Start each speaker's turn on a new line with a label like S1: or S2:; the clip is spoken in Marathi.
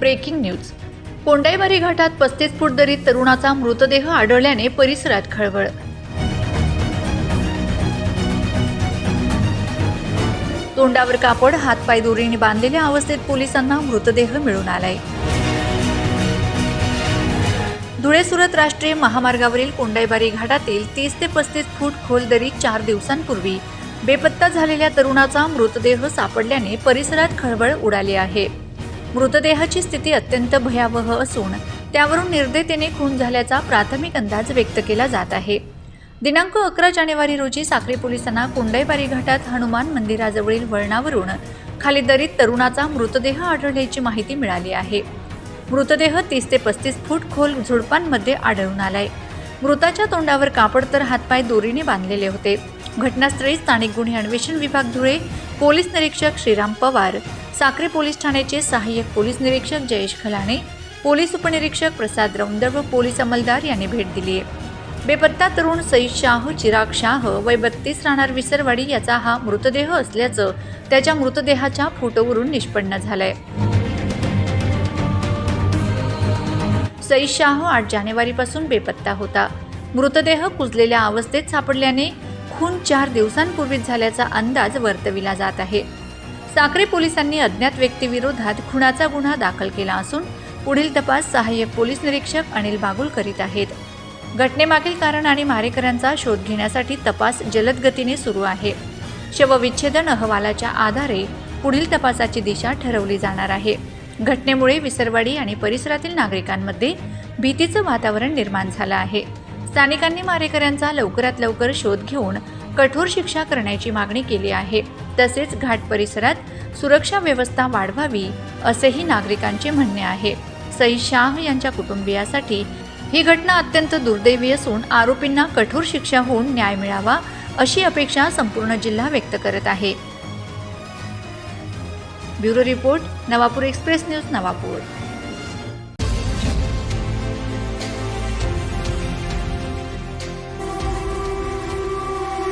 S1: Breaking news. कोंडाईबारी घाटात पस्तीस फूट दरीत तरुणाचा मृतदेह आढळल्याने परिसरात खळबळ. तोंडावर कापड हातपाय दोरीने बांधलेल्या अवस्थेत पोलिसांना मृतदेह मिळून आलाय. धुळे सुरत राष्ट्रीय महामार्गावरील कोंडाईबारी घाटातील तीस ते पस्तीस फूट खोल दरीत चार दिवसांपूर्वी बेपत्ता झालेल्या तरुणाचा मृतदेह सापडल्याने परिसरात खळबळ उडाली आहे. मृतदेहाची स्थिती अत्यंत भयावह असून त्यावरून निर्देतेने खून झाल्याचा प्राथमिक अंदाज व्यक्त केला जात आहे. दिनांक अकरा जानेवारी रोजी साखरे पोलिसांना कोंडाईबारी घाटात हनुमान मंदिराजवळील वळणावरून खाली दरीत तरुणाचा मृतदेह आढळल्याची माहिती मिळाली आहे. मृतदेह तीस ते पस्तीस फूट खोल झुडपांमध्ये आढळून आलाय. मृताच्या तोंडावर कापड तर हातपाय दोरीने बांधलेले होते. घटनास्थळी स्थानिक गुन्हे अन्वेषण विभाग धुळे पोलीस निरीक्षक श्रीराम पवार साक्री पोलीस ठाण्याचे सहाय्यक पोलीस निरीक्षक जयेश खलाणे पोलीस उपनिरीक्षक प्रसाद रौंदर व पोलीस अंमलदार यांनी भेट दिली आहे. बेपत्ता तरुण सईद शाह चिराग शाह वय बत्तीस राहणार विसरवाडी याचा हा मृतदेह असल्याचं त्याच्या मृतदेहाच्या फोटोवरून निष्पन्न झालंय. सईद शाह आठ जानेवारीपासून बेपत्ता होता. मृतदेह कुजलेल्या अवस्थेत सापडल्याने खून चार दिवसांपूर्वीच झाल्याचा अंदाज वर्तविला जात आहे. साक्री पोलिसांनी अज्ञात व्यक्तीविरोधात खुनाचा गुन्हा दाखल केला असून पुढील तपास सहाय्यक पोलीस निरीक्षक अनिल बागुल करीत आहेत. घटनेमागील कारण आणि मारेकऱ्यांचा शोध घेण्यासाठी तपास जलद गतीने सुरू आहे. शवविच्छेदन अहवालाच्या आधारे पुढील तपासाची दिशा ठरवली जाणार आहे. घटनेमुळे विसरवाडी आणि परिसरातील नागरिकांमध्ये भीतीचं वातावरण निर्माण झालं आहे. स्थानिकांनी मारेकऱ्यांचा लवकरात लवकर शोध घेऊन कठोर शिक्षा करण्याची मागणी केली आहे. तसेच घाट परिसरात सुरक्षा व्यवस्था वाढवावी असेही नागरिकांचे म्हणणे आहे. सई शाह यांच्या कुटुंबियासाठी ही घटना अत्यंत दुर्दैवी असून आरोपींना कठोर शिक्षा होऊन न्याय मिळावा अशी अपेक्षा संपूर्ण जिल्हा व्यक्त करत आहे. Bureau report Navapur express news Navapur.